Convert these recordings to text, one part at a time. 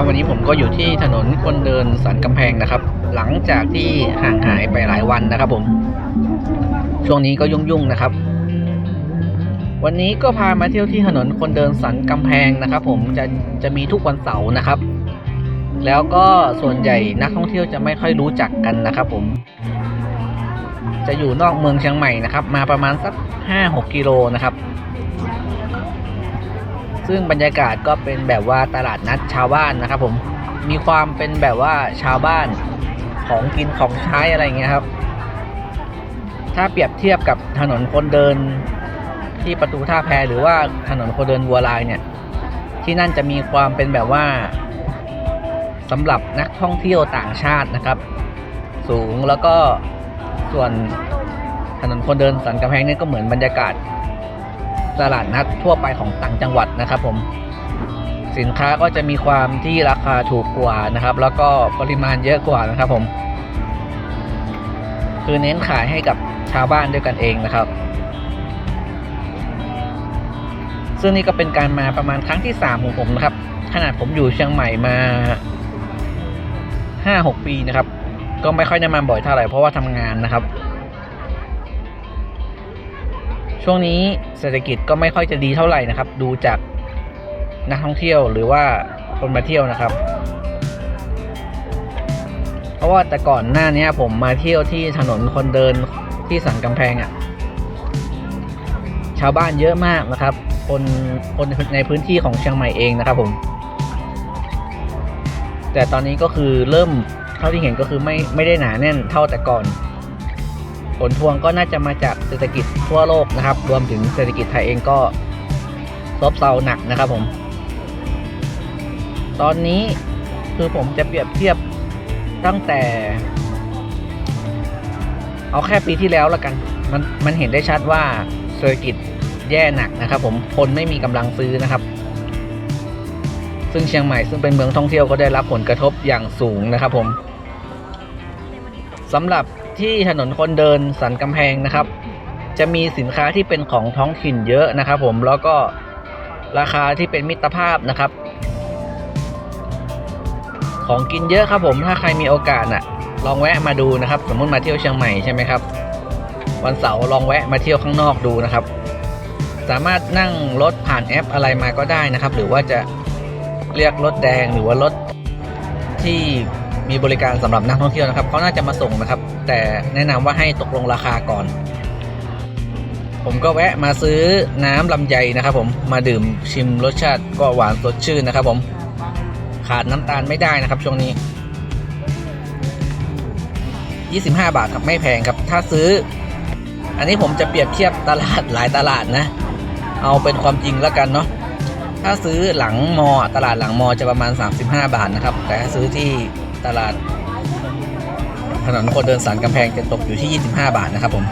ครับวันนี้ผมก็อยู่ที่ถนนคนเดินสันกำแพงนะครับ หลังจากที่ห่างหายไปหลายวันนะครับผม ช่วงนี้ก็ยุ่งๆนะครับ วันนี้ก็พามาเที่ยวที่ถนนคนเดินสันกำแพงนะครับผมจะจะมีทุกวันเสาร์นะครับ แล้วก็ส่วนใหญ่นักท่องเที่ยวจะไม่ค่อยรู้จักกันนะครับผม จะอยู่นอกเมืองเชียงใหม่นะครับ มาประมาณสัก5-6กิโลนะครับ ซึ่งบรรยากาศก็เป็นแบบว่าตลาดนัดชาวบ้านนะครับ ผมมีความเป็นแบบว่าชาวบ้านของกินของใช้อะไรเงี้ยครับ ถ้าเปรียบเทียบกับถนนคนเดินที่ประตูท่าแพหรือว่าถนนคนเดินวัวลายเนี่ย ที่นั่นจะมีความเป็นแบบว่าสำหรับนักท่องเที่ยวต่างชาตินะครับ สูงแล้วก็ส่วนถนนคนเดินสันกำแพงนี่ก็เหมือนบรรยากาศ ตลาดนัดทั่วไปของต่างจังหวัดนะครับผมสินค้าก็จะมีความที่ราคาถูกกว่านะครับ แล้วก็ปริมาณเยอะกว่านะครับผม คือเน้นขายให้กับชาวบ้านด้วยกันเองนะครับ ซึ่งนี่ก็เป็นการมาประมาณครั้งที่สามของผมนะครับ ขนาดผมอยู่เชียงใหม่มาห้าหกปีนะครับ ก็ไม่ค่อยได้มาบ่อยเท่าไหร่เพราะว่าทำงานนะครับ ช่วงนี้เศรษฐกิจก็ไม่ค่อยจะดีเท่าไหร่นะครับ ดูจากนักท่องเที่ยวหรือว่าคนมาเที่ยวนะครับ เพราะว่าแต่ก่อนหน้านี้ผมมาเที่ยวที่ถนนคนเดินที่สันกำแพงอะ่ะ ชาวบ้านเยอะมากนะครับ คนคนในพื้นที่ของเชียงใหม่เองนะครับผม แต่ตอนนี้ก็คือเริ่มเท่าที่เห็นก็คือไม่ไม่ได้หนาแน่นเท่าแต่ก่อน ผลพวงก็น่าจะมาจากเศรษฐกิจทั่วโลกนะครับ รวมถึงเศรษฐกิจไทยเองก็ซบเซาหนักนะครับผม ตอนนี้คือผมจะเปรียบเทียบตั้งแต่ เอาแค่ปีที่แล้วละกัน มันมันเห็นได้ชัดว่าเศรษฐกิจแย่หนักนะครับผมคนไม่มีกำลังซื้อนะครับ ซึ่งเชียงใหม่ซึ่งเป็นเมืองท่องเที่ยวก็ได้รับผลกระทบอย่างสูงนะครับผมสำหรับ ที่ถนนคนเดินสันกำแพงนะครับ จะมีสินค้าที่เป็นของท้องถิ่นเยอะนะครับ ผมแล้วก็ราคาที่เป็นมิตรภาพนะครับ ของกินเยอะครับผมถ้าใครมีโอกาสน่ะ ลองแวะมาดูนะครับ สมมติมาเที่ยวเชียงใหม่ใช่ไหมครับ วันเสาร์ลองแวะมาเที่ยวข้างนอกดูนะครับ สามารถนั่งรถผ่านแอปอะไรมาก็ได้นะครับ หรือว่าจะเรียกรถแดงหรือว่ารถที่ มีบริการสำหรับนักท่องเที่ยวนะครับเขาน่าจะมาส่งนะครับ แต่แนะนำว่าให้ตกลงราคาก่อน ผมก็แวะมาซื้อน้ำลำไยนะครับ ผมมาดื่มชิมรสชาติก็หวานสดชื่นนะครับ ผมขาดน้ำตาลไม่ได้นะครับ ช่วงนี้ 25 บาทครับไม่แพงครับ ถ้าซื้อ อันนี้ผมจะเปรียบเทียบตลาดหลายตลาดนะ เอาเป็นความจริงแล้วกันเนาะถ้าซื้อหลังมอตลาดหลังมอจะประมาณ 35 บาทนะครับ แต่ถ้าซื้อที่ ตลาด ถนนคนเดินสันกำแพงจะตกอยู่ที่ 25 บาทนะครับผม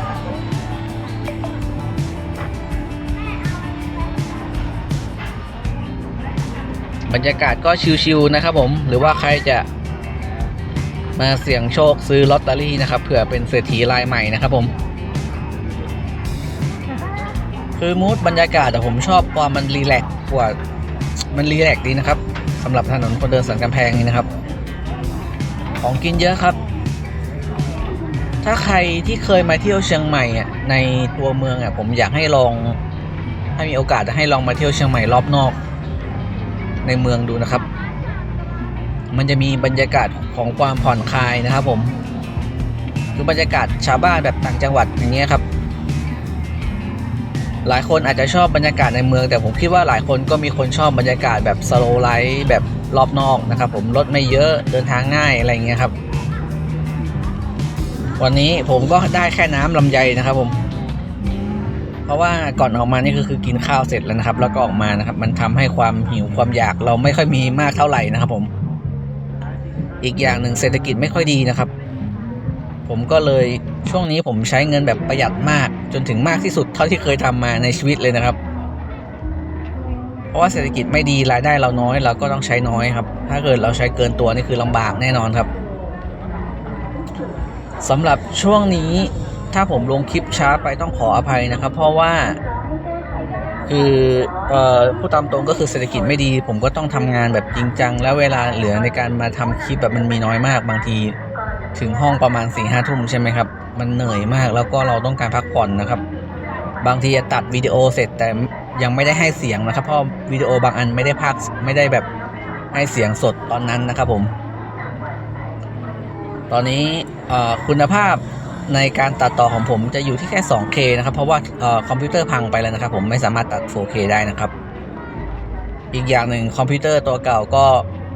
บรรยากาศก็ชิวๆนะครับผม หรือว่าใครจะมาเสี่ยงโชคซื้อลอตเตอรี่นะครับเผื่อเป็นเศรษฐีรายใหม่นะครับผม คือมูดบรรยากาศแต่ผมชอบความมันรีแลกกว่ามันรีแลกดีนะครับสำหรับถนนคนเดินสันกำแพงนี่นะครับ ของกินเยอะครับ ถ้าใครที่เคยมาเที่ยวเชียงใหม่อะในตัวเมืองอะผมอยากให้ลอง ถ้ามีโอกาสจะให้ลองมาเที่ยวเชียงใหม่รอบนอก ในเมืองดูนะครับ มันจะมีบรรยากาศของความผ่อนคลายนะครับ ผมคือบรรยากาศชาวบ้านแบบต่างจังหวัดอย่างเงี้ยครับ หลายคนอาจจะชอบบรรยากาศในเมือง แต่ผมคิดว่าหลายคนก็มีคนชอบบรรยากาศแบบสโลไลท์แบบ รอบนอกนะครับผมรถไม่เยอะเดินทางง่ายอะไรเงี้ยครับ วันนี้ผมก็ได้แค่น้ำลำไยนะครับผม เพราะว่าก่อนออกมานี่ก็คือกินข้าวเสร็จแล้วนะครับ แล้วก็ออกมานะครับ มันทำให้ความหิวความอยากเราไม่ค่อยมีมากเท่าไหร่นะครับ ผม อีกอย่างหนึ่งเศรษฐกิจไม่ค่อยดีนะครับ ผมก็เลยช่วงนี้ผมใช้เงินแบบประหยัดมากจนถึงมากที่สุดเท่าที่เคยทำมาในชีวิตเลยนะครับ เพราะว่าเศรษฐกิจไม่ดีรายได้เราน้อยเราก็ต้องใช้น้อยครับ ถ้าเกิดเราใช้เกินตัวนี่คือลำบากแน่นอนครับสำหรับช่วงนี้ถ้าผมลงคลิปช้าไปต้องขออภัยนะครับ เพราะว่าคือเอ่อพูดตามตรงก็คือเศรษฐกิจไม่ดี ผมก็ต้องทำงานแบบจริงจัง แล้วเวลาเหลือในการมาทำคลิปแบบมันมีน้อยมากบางที ถึงห้องประมาณ4ี่ห้าทุ่มใช่ไหมครับ มันเหนื่อยมากแล้วก็เราต้องการพักผ่อนนะครับ บางทีจะตัดวิดีโอเสร็จแต่ ยังไม่ได้ให้เสียงนะครับเพราะวิดีโอบางอันไม่ได้พากไม่ได้แบบให้เสียงสดตอนนั้นนะครับผม ตอนนี้คุณภาพในการตัดต่อของผมจะอยู่ที่แค่ 2K นะครับ เพราะว่าอคอมพิวเตอร์พังไปแล้วนะครับ ผมไม่สามารถตัด 4K ได้นะครับ อีกอย่างหนึ่งคอมพิวเตอร์ตัวเก่าก็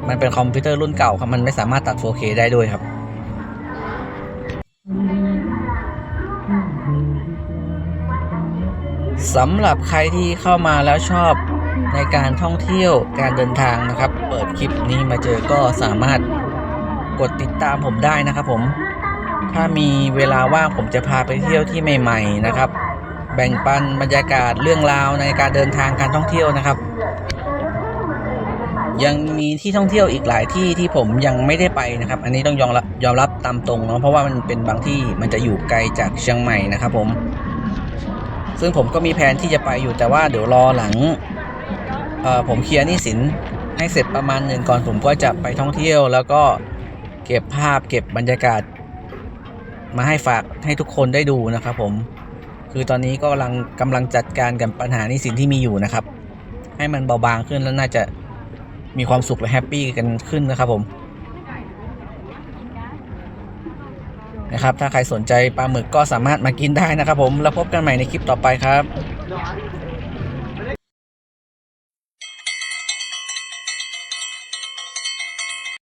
มันเป็นคอมพิวเตอร์รุ่นเก่าครับมันไม่สามารถตัด 4K ได้ด้วยครับ สำหรับใครที่เข้ามาแล้วชอบในการท่องเที่ยวการเดินทางนะครับ เปิดคลิปนี้มาเจอก็สามารถกดติดตามผมได้นะครับผม ถ้ามีเวลาว่างผมจะพาไปเที่ยวที่ใหม่ ๆ นะครับ แบ่งปันบรรยากาศเรื่องราวในการเดินทางการท่องเที่ยวนะครับ ยังมีที่ท่องเที่ยวอีกหลายที่ที่ผมยังไม่ได้ไปนะครับ อันนี้ต้องยอมรับยอมรับตามตรงเนาะเพราะว่ามันเป็นบางที่มันจะอยู่ไกลจากเชียงใหม่นะครับผม ซึ่งผมก็มีแผนที่จะไปอยู่แต่ว่าเดี๋ยวรอหลังเอ่อผมเคลียร์หนี้สินให้เสร็จประมาณหนึ่งก่อนผมก็จะไปท่องเที่ยว แล้วก็เก็บภาพเก็บบรรยากาศ มาให้ฝากให้ทุกคนได้ดูนะครับผมคือตอนนี้ก็กำลังกำลังจัดการกับปัญหาหนี้สินที่มีอยู่นะครับ ให้มันเบาบางขึ้นแล้วน่าจะมีความสุขและแฮปปี้กันขึ้นนะครับผม นะครับถ้าใครสนใจปลาหมึกก็สามารถมากินได้นะครับผมแล้วพบกันใหม่ในคลิปต่อไปครับ